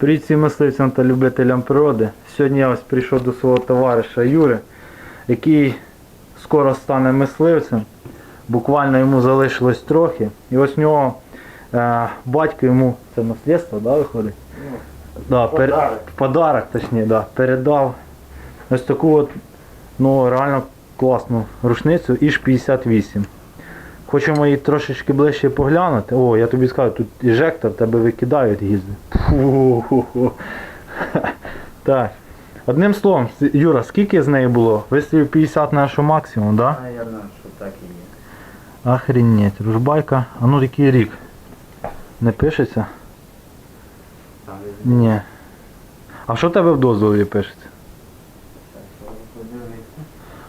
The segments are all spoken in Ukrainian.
Привіт всім мисливцям та любителям природи. Сьогодні я ось прийшов до свого товариша Юри, який скоро стане мисливцем. Буквально йому залишилось трохи. І ось в нього е, батько йому, це наслідство, да, виходить? Да, пер- подарок. подарок, точніше, да, передав ось таку от, ну, реально класну рушницю Іж 58. Хочемо її трошечки ближче поглянути. О, я тобі скажу, тут іжектор тебе викидають гільзи. Так. Одним словом, Юра, скільки з неї було? Вистрілів 50 нашу максимум, так? Да? Наверно, що так і є. Охренеть, ружбайка. А ну який рік? Не пишеться? Ні. А що тебе в дозволі пишеться?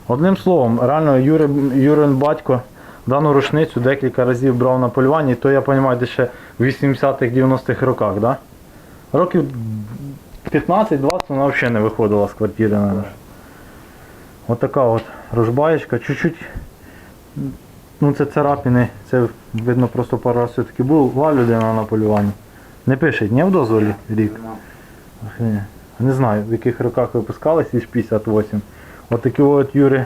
Одним словом, реально Юри, Юрин батько дану рушницю декілька разів брав на полювання, і то я розумію, десь ще в 80-х-90-х роках, да? Років 15-20 вона взагалі не виходила з квартири. наверно. От така от рожбаєчка, чуть-чуть. Ну це царапини, це видно просто пару разів все-таки була людина на полюванні. Не пише, ні в дозволі рік. Не знаю, в яких роках випускались із 58. От такий от Юрі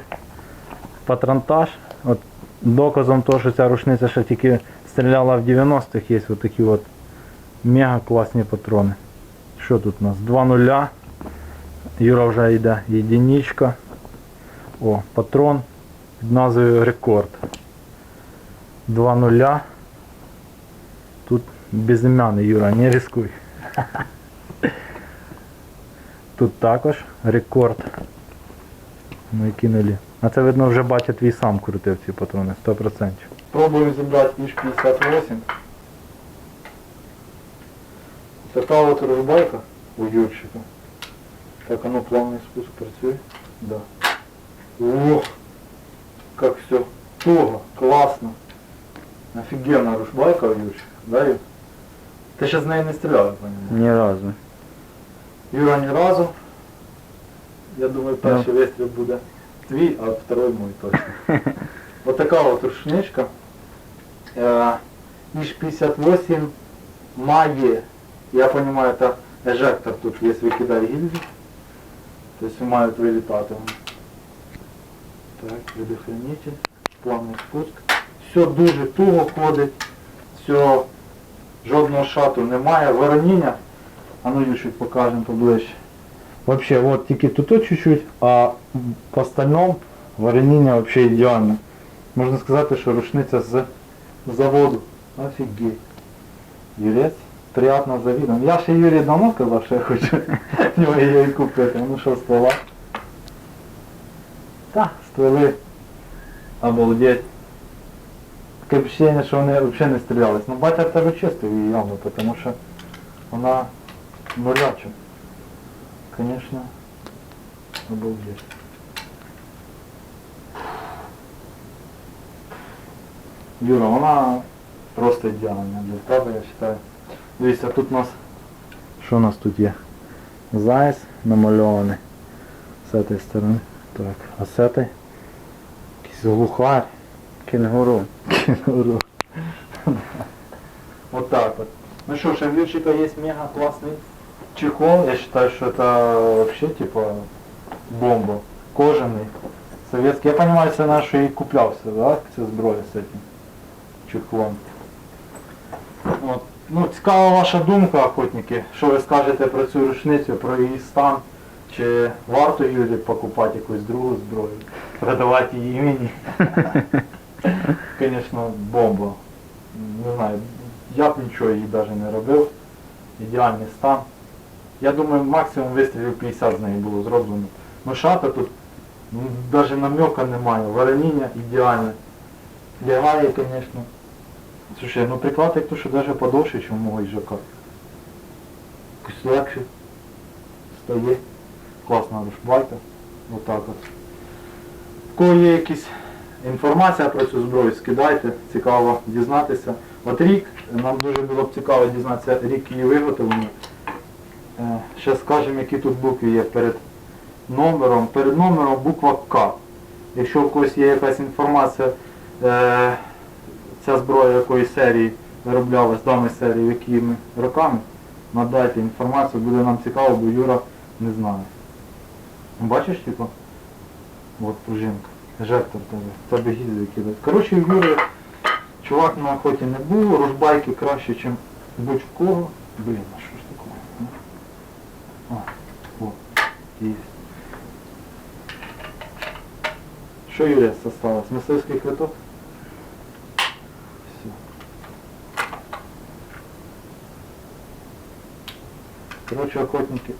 патронтаж. От доказом того, що ця рушниця ще тільки стріляла в 90-х, є от такі от мега класні патрони. Що тут у нас? Два нуля. Юра вже йде єдиничка. О, патрон під назвою Рекорд. Два нуля. Тут безім'яний Юра, не рискуй. Тут також рекорд. І кинули. А це видно вже батя твій сам крутив ці патрони, 100%. Пробуємо зібрати Іж 58. Така от розбайка у Юрчика. Так, а ну плавний спуск працює. Да. Ох, как все туго, классно. Офігенна рушбайка у Юрчика, да, Юр? Ти ще з нею не стріляв, я пам'ятаю? Ні разу. Юра ні разу. Я думаю, перший вистріл буде твій, а второй мой точно. Вот така от рушничка. Е, Іж 58 має, я розумію, це ежектор тут є, викидає гільзі. Тобто мають вилітати. Так, предохранитель, плавний спуск. Все дуже туго ходить, все, жодного шату немає, вороніння. А ну Юшик покажем поближче. Вообще, вот тільки тут чуть-чуть, а по остальному вареніння вообще ідеально. Можна сказати, що рушниця з заводу. Офігеть. Юрець, приятно завідом. Я ще Юрій давно сказав, що я хочу в нього її купити. Ну що, ствола? Так, стволи. Обалдеть. Таке впечатлення, що вони взагалі не стрілялись. Ну батя в тебе чистив її явно, тому що вона нуляча. Конечно, обалдеть. Юра, вона просто ідеальна для тебе, я вважаю. Дивіться, тут у нас... Що у нас тут є? Заяць намальований. З цієї сторони. Так, а з цієї? Якийсь глухарь. Кенгуру. Кенгуру. Вот так вот. Ну что, ж, у Вильчика есть мега классный чехол. Я считаю, что это вообще типа бомба. Кожаный. Советский. Я понимаю, це наш і куплявся, да? Це зброя з этим чехлом. От. Ну, цікава ваша думка, охотники. Що ви скажете про цю рушницю, про її стан? Чи варто Юрі покупати якусь другу зброю? Продавати її мені? Звісно, бомба. Не знаю, я б нічого їй навіть не робив. Ідеальний стан. Я думаю, максимум вистрілів 50 з неї було зроблено. Шата тут навіть намека немає. Вороніння ідеальне. Лягає, звісно. Слушай, ну приклад як то, що навіть подовше, ніж у мого їжака. Якось легше. Стає. Класна рушбайка. Отак от. В кого є якісь інформація про цю зброю, скидайте, цікаво дізнатися. От рік, нам дуже було б цікаво дізнатися рік її виготовлення. Е, Ще скажемо, які тут букви є перед номером. Перед номером буква К. Якщо у когось є якась інформація, е, ця зброя якої серії вироблялась, даної серії, якими роками, надайте інформацію, буде нам цікаво, бо Юра не знає. Бачиш, типу? От пружинка. В тебе. В тебе гільзи кидають. Коротше, в чувак на охоті не був, ружбайки краще, ніж будь-в кого. Блін, а що ж таке? А, о, є. Що Юрія осталось? Мисливський квиток? Все. Коротше, охотники,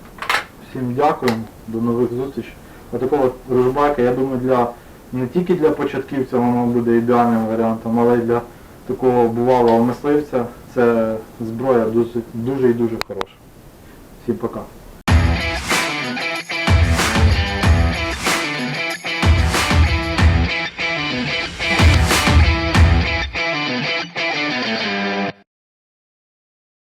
всім дякуємо, до нових зустрічей. Отакого ружбайка, я думаю, для не тільки для початківця воно буде ідеальним варіантом, але й для такого бувалого мисливця це зброя дуже, дуже і дуже хороша. Всім пока.